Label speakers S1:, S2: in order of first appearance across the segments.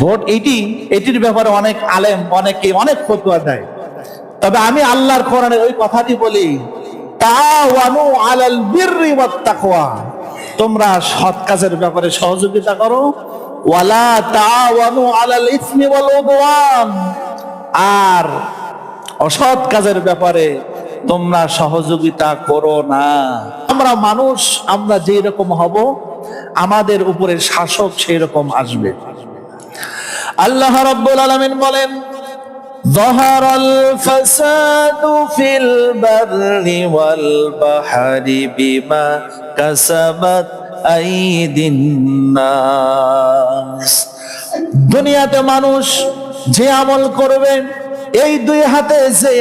S1: Vote এইটি এটির ব্যাপারে অনেক আলেম অনেকে অনেক ফতুয়া দেয়। তবে আমি আল্লাহর কোরআনের ওই কথাটি বলি তোমরা সৎ কাজের ব্যাপারে সহযোগিতা করো। ওয়ালা তাওয়ানু আলাল ইসমি ওয়াল উদওয়ান। আর অসৎ কাজের ব্যাপারে তোমরা সহযোগিতা করো না। আমরা মানুষ, আমরা যেই রকম হব, আমাদের উপরে শাসক সেই রকম আসবে। আল্লাহ রাব্বুল আলামিন বলেন ظهر الفساد في البر والبحر بما كسبت أيدي الناس দুনিয়াতে মানুষ যে আমল করবে এই দুই হাতে যে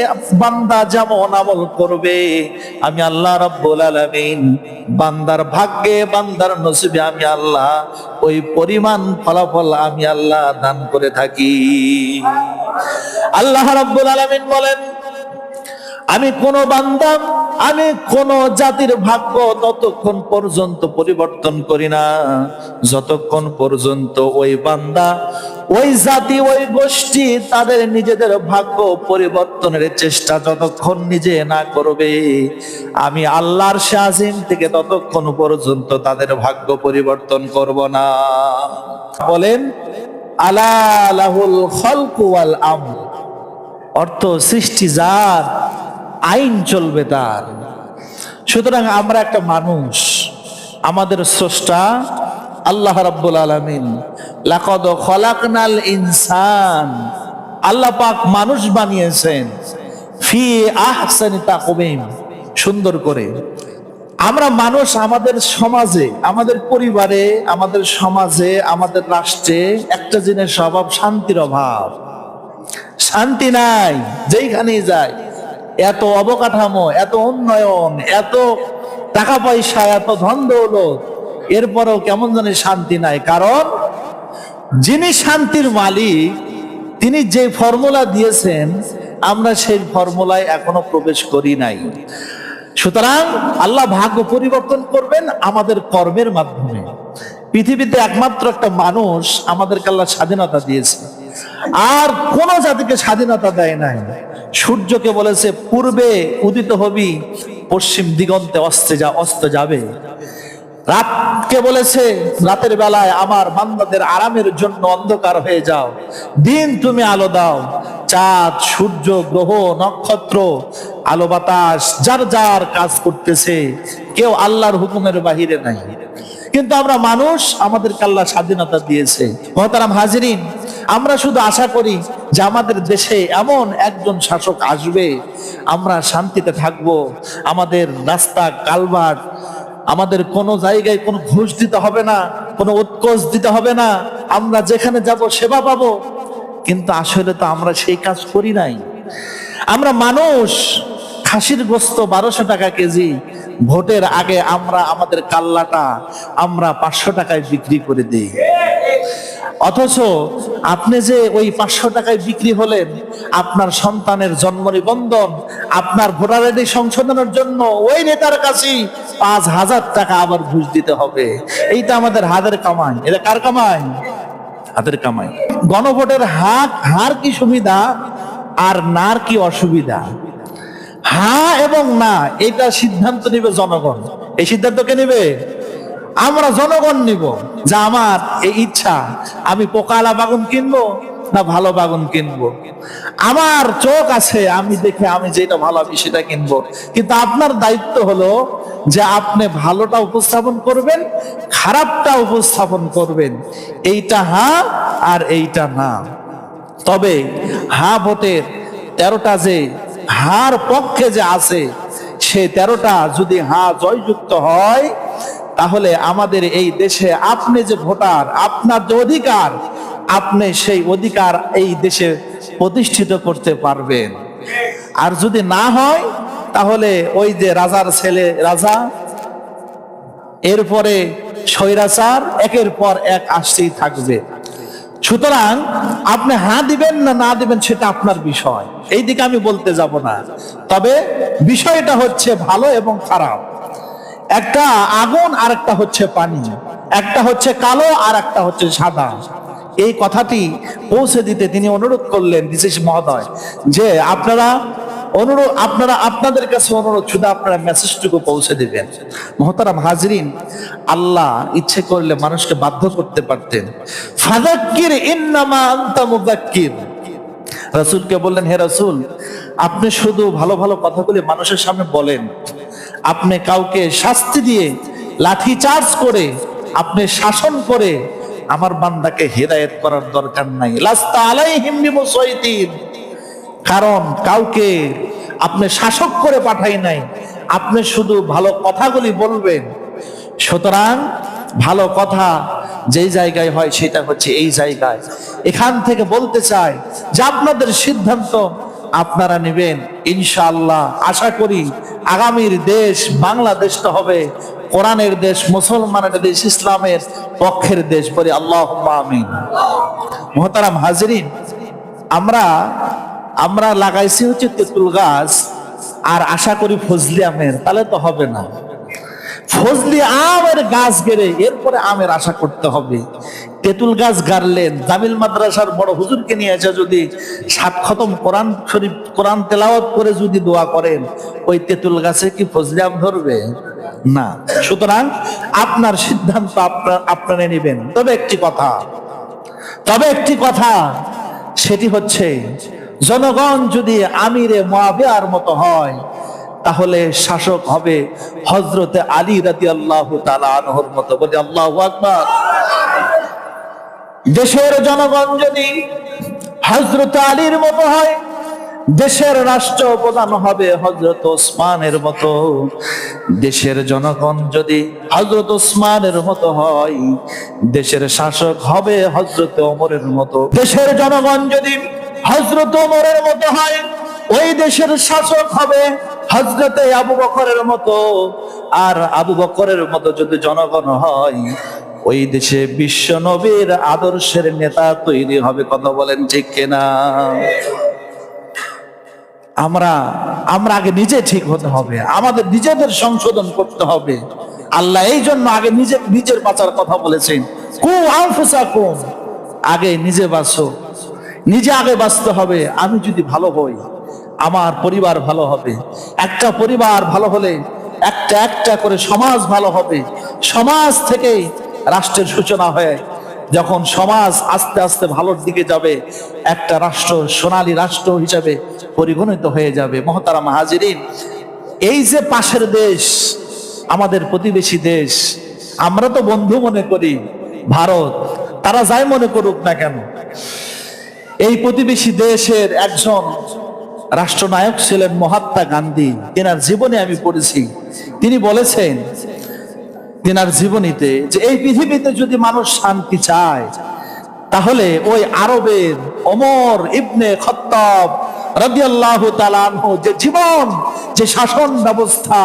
S1: বান্দা যেমন আমল করবে, আমি আল্লাহ রাব্বুল আলামিন বান্দার ভাগ্যে, বান্দার নসিবে আমি আল্লাহ ওই পরিমাণ ফলাফল আমি আল্লাহ দান করে থাকি। আল্লাহ রাব্বুল আলামিন বলেন, আমি কোন বান্দা, আমি কোন জাতির ভাগ্য ততক্ষণ পর্যন্ত পরিবর্তন করি না। যতক্ষণ পর্যন্ত ওই বান্দা ওই জাতি, ওই গোষ্ঠী তাদের নিজেদের ভাগ্য পরিবর্তনের চেষ্টা যতক্ষণ নিজে না করবে। আমি আল্লাহর শাহিম থেকে ততক্ষণ পর্যন্ত তাদের ভাগ্য পরিবর্তন করব না। বলেন, আলা লাহুল খলকু ওয়াল আমর। অর্থ, সৃষ্টি যার, আইন চলবে তার। সুতরাং আমরা একটা মানুষ, আমাদের স্রষ্টা আল্লাহ রাব্বুল আলামিন লাকদ খলাকনাল ইনসান। আল্লাহ পাক মানুষ বানিয়েছেন। ফি আহসানি তাকওয়িম। সুন্দর করে। আমরা মানুষ আমাদের সমাজে, আমাদের পরিবারে, আমাদের সমাজে, আমাদের রাষ্ট্রে একটা জিনিস অভাব, শান্তির অভাব। শান্তি নাই, যেইখানেই যায় এত অবকাঠামো, এত উন্নয়ন, এত টাকা পয়সা, এত ধন দৌলত। এরপরেও কেমন জানি শান্তি নাই। কারণ যিনি শান্তির মালিক, তিনি যে ফর্মুলা দিয়েছেন, আমরা সেই ফর্মুলায় এখনও প্রবেশ করি নাই। সুতরাং আল্লাহ ভাগ্য পরিবর্তন করবেন আমাদের কর্মের মাধ্যমে। পৃথিবীতে একমাত্র একটা মানুষ আমাদেরকে আল্লাহ স্বাধীনতা দিয়েছে। আর কোন জাতিকে স্বাধীনতা দেয় নাই। সূর্যকে বলেছে, পূর্বে উদিত হবি, পশ্চিম দিগন্তে অস্তে যা, অস্ত যাবে। রাতকে বলেছে, রাতের বেলায় আমার বান্দাদের আরামের জন্য অন্ধকার হয়ে যাও। দিন তুমি আলো দাও। চাঁদ, সূর্য, গ্রহ, নক্ষত্র, আলো বাতাস, যার যার কাজ করতেছে, কেউ আল্লাহর হুকুমের বাহিরে নাই। কিন্তু আমরা মানুষ আমাদের আল্লাহ স্বাধীনতা দিয়েছে। মহতারাম হাজিরিন, আমরা শুধু আশা করি যে আমাদের দেশে এমন একজন শাসক আসবে। আমরা শান্তিতে থাকব। আমাদের রাস্তা, কালভার্ট আমাদের কোনো জায়গায় কোনো ঘুষ দিতে হবে না, কোনো উৎকোষ দিতে হবে না। আমরা যেখানে যাব সেবা পাব। কিন্তু আসলে তো আমরা সেই কাজ করি নাই। আমরা মানুষ, খাসির গোস্ত বারোশো টাকা কেজি, ভোটের আগে আমরা আমাদের কাল্লাটা আমরা পাঁচশো টাকায় বিক্রি করে দিই। অথচ আপনি যে ওই পাঁচশো টাকায় বিক্রি হলেন, আপনার সন্তানের জন্ম নিবন্ধন, আপনার ভোটার আইডি সংশোধনের জন্য ওই নেতার কাছেই পাঁচ হাজার টাকা আবার ঘুষ দিতে হবে। এইটা আমাদের হাতের কামাই। এটা কার কামাই? হাতের কামাই। গণভোটের হাত হার কি সুবিধা আর নার কি অসুবিধা? হা এবং না, এটা সিদ্ধান্ত নিবে জনগণ। এই সিদ্ধান্ত কে নিবে? আমরা জনগণ নিব যে আমার এই ইচ্ছা, আমি পোকালা বাগুন কিনবো না ভালো বাগুন কিনবো? আমার চোখ আছে, আমি দেখে আমি যেটা ভালো আমি সেটা কিনবো। কিন্তু আপনার দায়িত্ব হলো যে আপনি ভালোটা উপস্থাপন করবেন, খারাপটা উপস্থাপন করবেন। এইটা হ্যাঁ আর এইটা না। তবে হা ভোটের তেরোটা যে হার পক্ষে যে আছে, সে তেরোটা যদি হা জয়যুক্ত হয় তাহলে আমাদের এই দেশে আপনি যে ভোটার, আপনার যে অধিকার, আপনি সেই অধিকার এই দেশে প্রতিষ্ঠিত করতে পারবেন। আর যদি না হয়, তাহলে ওই যে রাজার ছেলে রাজা, এরপরে স্বৈরাচার, একের পর এক আসতেই থাকবে। সুতরাং আপনি হ্যাঁ দিবেন না না দিবেন সেটা আপনার বিষয়। এই দিকে আমি বলতে যাব না। তবে বিষয়টা হচ্ছে ভালো এবং খারাপ। একটা আগুন আর একটা হচ্ছে পানি। একটা হচ্ছে কালো আর একটা হচ্ছে সাদা। এই কথাটি পৌঁছে দিতে তিনি অনুরোধ করলেন বিশেষ মহোদয়, যে আপনারা অনুরোধ আপনারা আপনাদের কাছে অনুরোধ শুধু আপনারা মেসেজটুকু পৌঁছে দিবেন। মহতারাম হাজরিন, আল্লাহ ইচ্ছে করলে মানুষকে বাধ্য করতে পারতেন। ফাদাক্কির ইন্নামা আনতা মুদাক্কির রাসূলকে বললেন, হে রাসূল, আপনি শুধু ভালো ভালো কথাগুলি মানুষের সামনে বলেন। আপনি কাউকে শাস্তি দিয়ে লাঠি চার্জ করে আপনি শাসন করে আমার বান্দাকে হেদায়েত করার দরকার নাই। লাস্তা আলাইহিম বিমুসাইতিন কারণ কাউকে আপনি শাসক করে পাঠাই নাই, আপনি শুধু ভালো কথাগুলি বলবেন। সুতরাং ভালো কথা যেই জায়গায় হয় সেটা হচ্ছে এই জায়গায়। এখান থেকে বলতে চাই যে আপনাদের সিদ্ধান্ত আপনারা নেবেন। ইনশাআল্লাহ, আশা করি আগামীর দেশ বাংলাদেশটা হবে কোরআনের দেশ, মুসলমানের দেশ, ইসলামের পক্ষের দেশ বলি আল্লাহ আমিন। মোহতারাম হাজরিন, আমরা আমরা লাগাইছি হচ্ছে তেঁতুল গাছ, আর আশা করি ফজলি আমের, তাহলে তো হবে না। ফজলি আমের গাছ গেড়ে, এরপরে আমের আশা করতে হবে। তেঁতুল গাছ গাড়লেন। জামিল মাদ্রাসার বড় হুজুরকে নিয়ে এসে যদি সাত খতম কোরআন শরীফ, কোরআন তেলাওয়াত করে যদি দোয়া করেন, ওই তেঁতুল গাছে কি ফজলি আম ধরবে? না। সুতরাং আপনার সিদ্ধান্ত আপনার আপনারা নেবেন। তবে একটি কথা, তবে একটি কথা, সেটি হচ্ছে, জনগণ যদি আমিরে মুয়াবিয়ার মতো হয়, তাহলে শাসক হবে হজরতে আলী রাতি আল্লাহ আনহর মতো। বলে আল্লাহ আকবার। দেশের জনগণ যদি হজরত আলীর মতো হয়, দেশের রাষ্ট্র প্রধান হবে হজরত ওসমানের মতো। দেশের জনগণ যদি হজরত ওসমানের মতো হয়, দেশের শাসক হবে হজরত ওমরের মতো। দেশের জনগণ যদি হজরত ওমরের মতো হয়, ওই দেশের শাসক হবে হজরতে আবু বকরের মতো। আর আবু বকরের মতো যদি জনগণ হয় ওই দেশে বিশ্ব নবীর আদর্শের নেতা তৈরি হবে, কথা বলেন ঠিক কিনা? আমরা আমরা আগে নিজে ঠিক হতে হবে, আমাদের নিজেদের সংশোধন করতে হবে। আল্লাহ এই জন্য আগে নিজে, নিজের বাঁচার কথা বলেছেন। কু আনফুসাকুম, আগে নিজে বাঁচো, নিজে আগে বাঁচতে হবে। আমি যদি ভালো হই, আমার পরিবার ভালো হবে। একটা পরিবার ভালো হলে একটা একটা করে সমাজ ভালো হবে। সমাজ থেকে রাষ্ট্রের সূচনা হয়ে যখন সমাজ আস্তে আস্তে ভালোর দিকে যাবে, একটা রাষ্ট্র সোনালী রাষ্ট্র হিসাবে পরিগণিত হয়ে যাবে। মহতারাম হাজিরিন, এই যে পাশের দেশ, আমাদের প্রতিবেশী দেশ, আমরা তো বন্ধু মনে করি, ভারত, তারা যাই মনে করুক না কেন, এই প্রতিবেশী দেশের একজন রাষ্ট্রনায়ক ছিলেন মহাত্মা গান্ধী, তেনার জীবনে আমি পড়েছি। তিনি বলেছেন তেনার জীবনীতে যে এই পৃথিবীতে যদি মানুষ শান্তি চায়, তাহলে ওই আরবের অমর ইবনে খত্তাব রাদিয়াল্লাহু তাআলা আনহু যে জীবন, যে শাসন ব্যবস্থা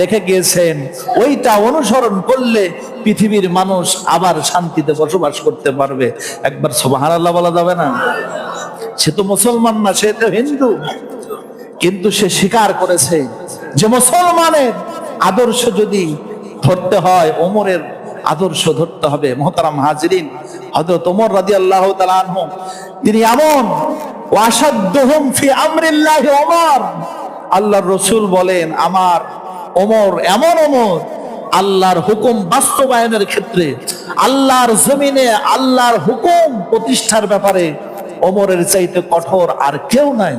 S1: রেখে গিয়েছেন, ওইটা অনুসরণ করলে পৃথিবীর মানুষ আবার শান্তিতে বসবাস করতে পারবে। একবার সুবহানাল্লাহ বলা যাবে না? সে তো মুসলমান না, সে তো হিন্দু। কিন্তু সে স্বীকার করেছে যে মুসলমানের আদর্শ যদি ধরতে হয়, ওমরের আদর্শ ধরতে হবে। মহতারাম হাজরিন, হযরত ওমর তাআলা আনহু, তিনি এমন ফি আমরিল্লাহি আল্লাহর রসুল বলেন, আমার ওমর এমন ওমর, আল্লাহর হুকুম বাস্তবায়নের ক্ষেত্রে, আল্লাহর জমিনে আল্লাহর হুকুম প্রতিষ্ঠার ব্যাপারে ওমরের চাইতে কঠোর আর কেউ নাই।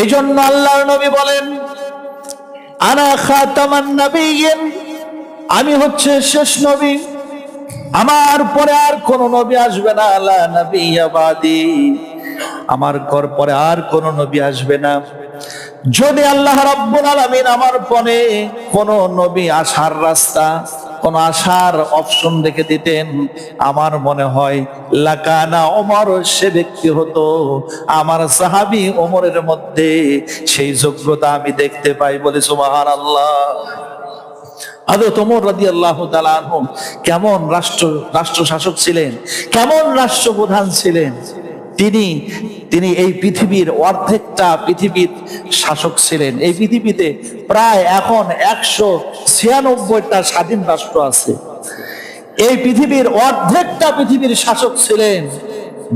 S1: এই জন্য আল্লাহর নবী বলেন আনা আমি হচ্ছে শেষ নবী। আমার পরে আর কোন নবী আসবে না আল্লাহ নবী আবাদি আমার কর পরে আর কোন নবী আসবে না। যদি আল্লাহ রাব্বুল আলামিন আমার পরে কোন নবী আসার রাস্তা কোন আসার অপশন রেখে দিতেন। আমার মনে হয় লাকানা ওমর সে ব্যক্তি হতো। আমার সাহাবি ওমরের মধ্যে সেই যোগ্যতা আমি দেখতে পাই বলে সুবাহান আল্লাহ কেমন রাষ্ট্র রাষ্ট্র শাসক ছিলেন? কেমন রাষ্ট্রপ্রধান ছিলেন? তিনি তিনি এই পৃথিবীর অর্ধেকটা পৃথিবীর শাসক ছিলেন। এই পৃথিবীতে প্রায় এখন একশো ছিয়ানব্বইটা স্বাধীন রাষ্ট্র আছে। এই পৃথিবীর অর্ধেকটা পৃথিবীর শাসক ছিলেন।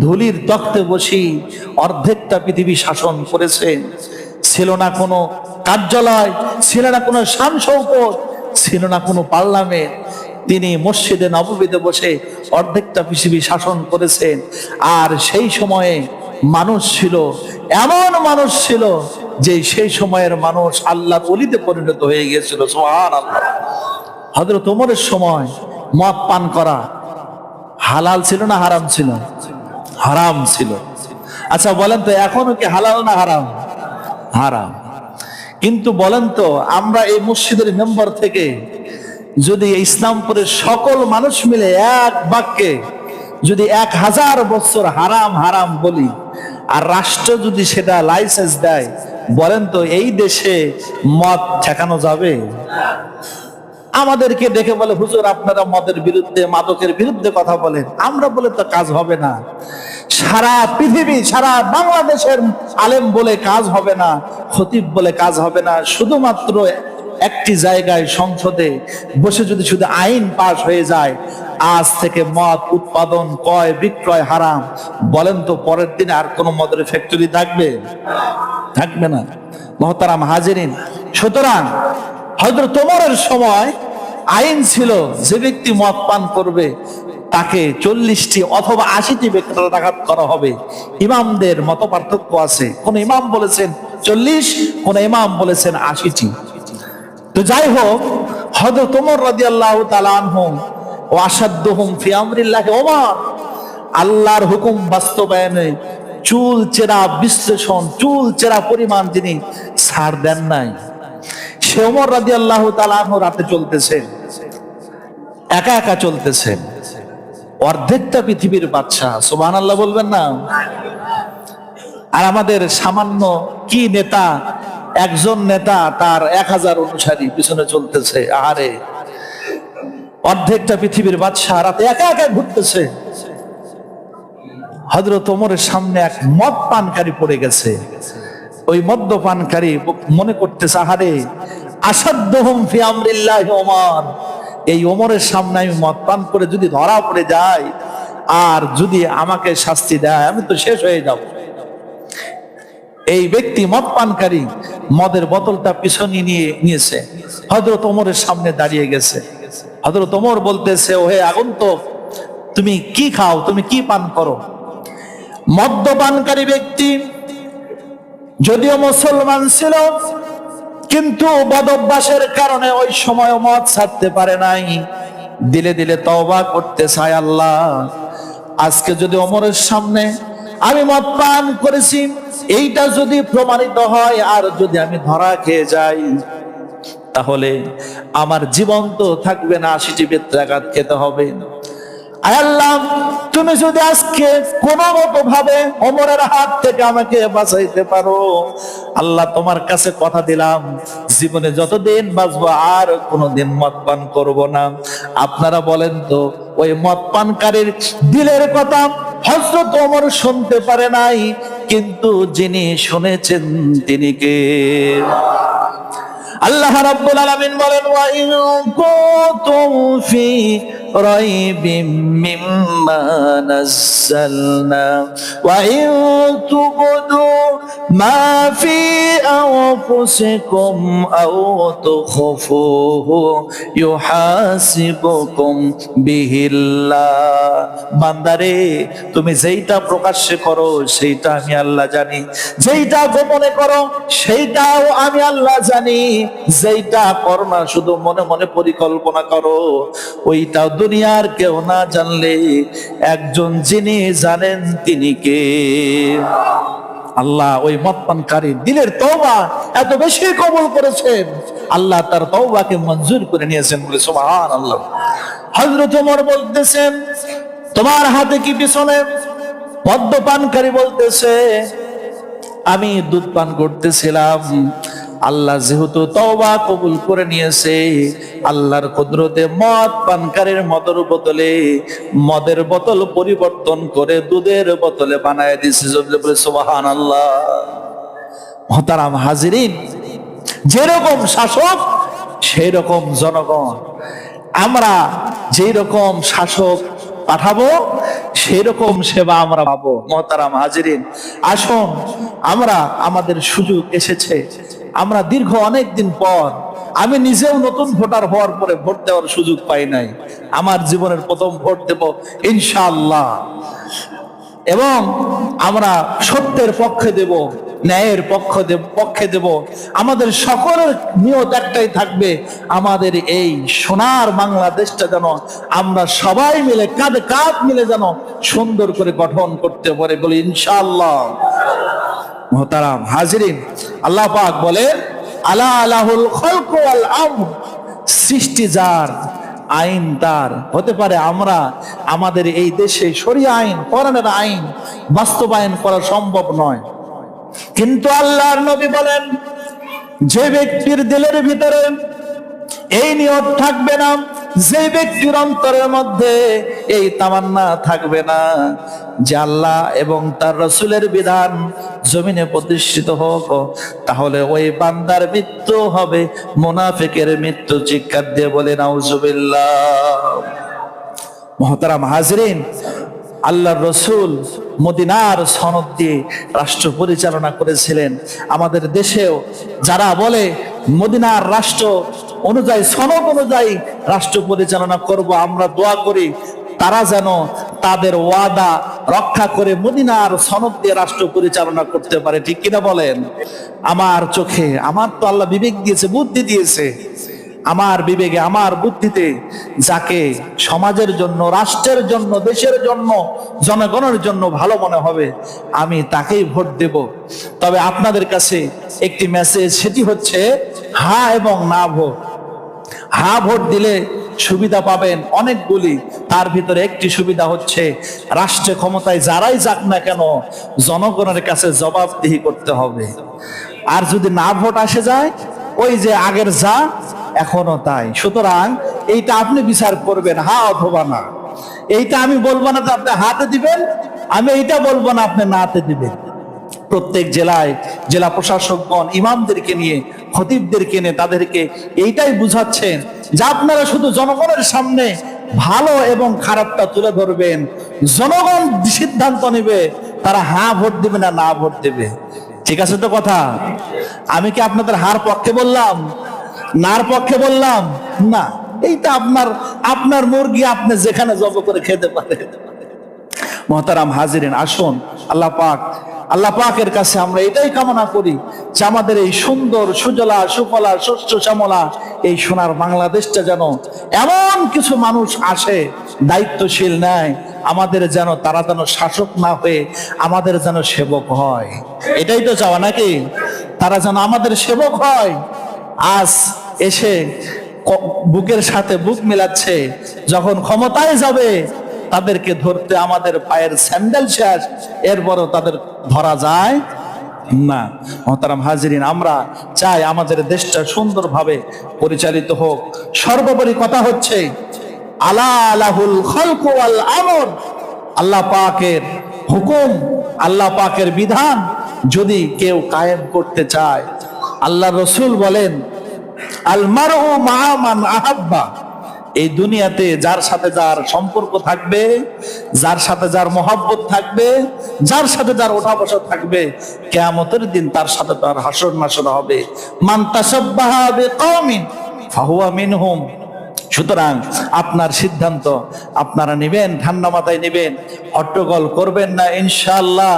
S1: ধুলির তখ্তে বসি অর্ধেকটা পৃথিবী শাসন করেছেন ছিল না কোনো কার্যালয়, ছিল না কোনো শান ছিল না কোনো পার্লামেন্ট তিনি মসজিদে নববীতে বসে অর্ধেকটা পৃথিবী শাসন করেছেন। আর সেই সময়ে মানুষ ছিল, এমন মানুষ ছিল যে সেই সময়ের মানুষ আল্লাহ অলিতে পরিণত হয়ে গিয়েছিল। সোহান আল্লাহ সময় মদ পান করা হালাল ছিল না হারাম ছিল? হারাম ছিল। আচ্ছা বলেন তো, এখনও কি হালাল না হারাম? হারাম। কিন্তু বলেন তো, আমরা এই মসজিদের মেম্বার থেকে যদি ইসলামপুরের সকল মানুষ মিলে এক বাক্যে যদি এক হাজার বছর হারাম হারাম বলি, আর রাষ্ট্র যদি সেটা লাইসেন্স দেয়, বলেন তো এই দেশে মদ ঠেকানো যাবে? আমাদেরকে দেখে বলে, হুজুর, আপনারা মদের বিরুদ্ধে, মাদকের বিরুদ্ধে কথা বলেন। আমরা বলে তো কাজ হবে না। সারা পৃথিবী, সারা বাংলাদেশের আলেম বলে কাজ হবে না, খতিব বলে কাজ হবে না। শুধুমাত্র একটি জায়গায় সংসদে বসে যদি শুধু আইন পাশ হয়ে যায়, আজ থেকে মদ উৎপাদন, ক্রয়, বিক্রয় হারাম। বলেন তো, পরের দিন আর কোনো মদের ফ্যাক্টরি থাকবে? থাকবে না। মহতারাম হাজিরিন। সুতরাং হয়তো তোমারের সময় আইন ছিল, যে ব্যক্তি মদ পান করবে, তাকে চল্লিশটি অথবা আশিটি বেকারাঘাত করা হবে। ইমামদের মত পার্থক্য আছে। কোন ইমাম বলেছেন চল্লিশ, কোন ইমাম বলেছেন আশিটি। তো যাই হোক হয়তো তোমার রাজি আল্লাহ তালানহম ও আসাধ্য হুম ফিয়ামরিল্লাহ ওমর আল্লাহর হুকুম বাস্তবায়নে চুল চেরা বিশ্লেষণ, চুল চেরা পরিমাণ তিনি ছাড় দেন নাই। সে ওমর রাজি আল্লাহ তালাহ রাতে চলতেছেন একা একা চলতেছেন অর্ধেকটা পৃথিবীর বাচ্চা সোবান আল্লাহ বলবেন না? আর আমাদের সামান্য কি নেতা একজন নেতা তার এক হাজার অনুসারী পিছনে চলতেছে আরে অর্ধেকটা পৃথিবীর বাদশাহ রাতে একা একা ঘুরতেছে। হজরত ওমরের সামনে এক মদ পানকারী পড়ে গেছে। ওই মদ্যপানকারী মনে করতেছে, আহারে আসাধ্য হুম ফি আমরিল্লাহ ওমর। এই ওমরের সামনে আমি মদ পান করে যদি ধরা পড়ে যাই, আর যদি আমাকে শাস্তি দেয়, আমি তো শেষ হয়ে যাব। এই ব্যক্তি মদ পানকারী মদের বোতলটা পিছনে নিয়ে নিয়েছে। হজরত ওমরের সামনে দাঁড়িয়ে গেছে। হজরত ওমর বলতেছে, ওহে আগন্তক, তুমি কি খাও? তুমি কি পান করো? মদ্যপানকারী ব্যক্তি যদিও মুসলমান ছিল, কিন্তু বদভ্যাসের কারণে ওই সময় মদ ছাড়তে পারে নাই। দিলে দিলে তওবা করতে চায় আল্লাহ। আজকে যদি অমরের সামনে আমি মদ পান করেছি এইটা যদি প্রমাণিত হয়, আর যদি আমি ধরা খেয়ে যাই, তাহলে আমার জীবন তো থাকবে না, আশিটি বেত্রাঘাত খেতে হবে। আল্লাহ, তুমি যদি আজকে কোনো মতো ভাবে অমরের হাত থেকে আমাকে বাঁচাইতে পারো, আল্লাহ তোমার কাছে কথা দিলাম, জীবনে যতদিন বাঁচবো আর কোনোদিন মদ পান করব না। আপনারা বলেন তো, ওই মদ পানকারীর দিলের কথা হজরত অমর শুনতে পারে নাই কিন্তু যিনি শুনেছেন তিনি কে? আল্লাহ রাব্বুল আলামিন বলেন, ওয়া ইন কুনতুম ফি রাইবিম মিম্মা নাযালনা ওয়া ইন তুবদু মা ফি আনফুসিকুম আও তুখফুহু ইউহাসিবুকুম বিহিল্লাহ। বান্দারে, তুমি যেইটা প্রকাশ্যে করো, সেইটা আমি আল্লাহ জানি। যেইটা গোপনে করো, সেইটাও আমি আল্লাহ জানি। শুধু মনে মনে পরিকল্পনা করো। ওইটাও দুনিয়ার কেউ না জানলে, একজন যিনি জানেন তিনি কে? আল্লাহ ওই মতপানকারী দিলের তওবা এত বেশি কবুল করেছেন। আল্লাহ তার তওবাকে মঞ্জুর করে নিয়েছেন বলে সুবহান আল্লাহ হযরত ওমর বলতেছেন, তোমার হাতে কি পিছনে? মদ্যপানকারী বলতেছে, আমি দুধ পান করতেছিলাম। আল্লাহ যেহেতু তওবা কবুল করে নিয়েছে, আল্লাহর কুদরতে মদ পানকারীর মদের বোতলে, মদের বোতল পরিবর্তন করে দুধের বোতলে বানায় দিয়েছে সুবহান আল্লাহ মহতারাম হাজিরিন, যেরকম শাসক সেই রকম জনগণ। আমরা যেই রকম শাসক পাঠাবো সেই রকম সেবা আমরা পাবো। মহতারাম হাজিরিন, আসুন, আমরা আমাদের সুযোগ এসেছে। আমরা দীর্ঘ অনেক দিন পর, আমি নিজেও নতুন ভোটার হওয়ার পরে ভোট দেওয়ার সুযোগ পাই নাই। আমার জীবনের প্রথম ভোট দেব ইনশাআল্লাহ। এবং আমরা সত্যের পক্ষে দেব, ন্যায়ের পক্ষ দেব, পক্ষে দেব। আমাদের সকলের নিয়ত একটাই থাকবে, আমাদের এই সোনার বাংলাদেশটা যেন আমরা সবাই মিলে, কাঁধে কাঁধ মিলে যেন সুন্দর করে গঠন করতে পারে বলি ইনশাআল্লাহ। মোহতারাম হাজরিন। আল্লাহ পাক বলেন, আলা আলাহুল খলক ওয়াল আমর। সৃষ্টি যার, আইন তার। হতে পারে আমরা আমাদের এই দেশে সরিয়া আইন, কোরআনের আইন বাস্তবায়ন করা সম্ভব নয়। কিন্তু আল্লাহর নবী বলেন, যে ব্যক্তির দিলের ভিতরে এই নিয়ত থাকবে না যে ব্যক্তির অন্তরের মধ্যে এই তামান্না থাকবে না, যে আল্লাহ এবং তার রসুলের বিধান জমিনে প্রতিষ্ঠিত হোক, তাহলে ওই বান্দার মৃত্যু হবে, মোনাফিকের মৃত্যু চিৎকার দিয়ে বলে, নাউজুবিল্লাহ। মহতারাম হাজরিন আল্লাহর রসুল মদিনার সনদ দিয়ে রাষ্ট্র পরিচালনা করেছিলেন। আমাদের দেশেও যারা বলে, মদিনার রাষ্ট্র অনুযায়ী, সনদ অনুযায়ী রাষ্ট্র পরিচালনা করব, আমরা দোয়া করি, তারা যেন তাদের ওয়াদা রক্ষা করে মদিনার সনদ দিয়ে রাষ্ট্র পরিচালনা করতে পারে। ঠিক কিনা বলেন? আমার চোখে, আমার তো আল্লাহ বিবেক দিয়েছে, বুদ্ধি দিয়েছে। আমার বিবেকে, আমার বুদ্ধিতে যাকে সমাজের জন্য, রাষ্ট্রের জন্য, দেশের জন্য, জনগণের জন্য ভালো মনে হবে, আমি তাকেই ভোট দেব। তবে আপনাদের কাছে একটি মেসেজ সেটি হচ্ছে, হা এবং না ভোট হা ভোট দিলে সুবিধা পাবেন অনেকগুলি। তার ভিতরে একটি সুবিধা হচ্ছে, রাষ্ট্রে ক্ষমতায় যারাই যাক না কেন, জনগণের কাছে জবাবদিহি করতে হবে। আর যদি না ভোট আসে যায় ওই যে আগের যা, এখনও তাই। সুতরাং এইটা আপনি বিচার করবেন, হা অথবা না। এইটা আমি বলব না তো আপনি হাতে দিবেন, আমি এইটা বলব না আপনি নাতে দিবেন। প্রত্যেক জেলায় জেলা প্রশাসকগণ, ইমামদেরকে নিয়ে, খতিবদেরকে নিয়ে তাদেরকে এইটাই বুঝাচ্ছেন যে আপনারা শুধু জনগণের সামনে ভালো এবং খারাপটা তুলে ধরবেন। জনগণ সিদ্ধান্ত নেবে, তারা হ্যাঁ ভোট দেবে না না ভোট দেবে। ঠিক আছে তো কথা? আমি কি আপনাদের হার পক্ষে বললাম? নার পক্ষে বললাম? না। এইটা আপনার আপনার মুরগি আপনি যেখানে জব করে খেতে পারে। মহতারাম হাজিরেন, আসুন। আল্লাহ পাক, আল্লাহ পাকের কাছে আমরা এটাই কামনা করি যে আমাদের এই সুন্দর, সুজলা, সুফলা, শস্য শ্যামলা, এই সোনার বাংলাদেশটা যেন এমন কিছু মানুষ আসে, দায়িত্বশীল নেয়, আমাদের যেন তারা যেন শাসক না হয়ে আমাদের যেন সেবক হয়। এটাই তো চাওয়া নাকি? তারা যেন আমাদের সেবক হয়। আজ এসে বুকের সাথে বুক মিলাচ্ছে, যখন ক্ষমতায় যাবে, তাদেরকে ধরতে আমাদের পায়ের স্যান্ডেল শেষ, এরপরও তাদের ধরা যায় না। মহতারাম হাজিরিন, আমরা চাই আমাদের দেশটা সুন্দরভাবে পরিচালিত হোক। সর্বোপরি কথা হচ্ছে, আলা আলাহুল খলক ওয়াল আমর। আল্লাহ পাকের হুকুম, আল্লাহ পাকের বিধান যদি কেউ কায়েম করতে চায় আল্লাহ রসুল বলেন আলমার ও মাহামান আহাব্বা। এই দুনিয়াতে যার সাথে যার সম্পর্ক থাকবে, যার সাথে যার মহাব্বত থাকবে, যার সাথে যার ওঠা বসা থাকবে, কেয়ামতের দিন তার সাথে তার হাসর নাসর হবে। সুতরাং আপনার সিদ্ধান্ত আপনারা নেবেন, ঠান্ডা মাথায় নেবেন, হট্টগোল করবেন না, ইনশাআল্লাহ।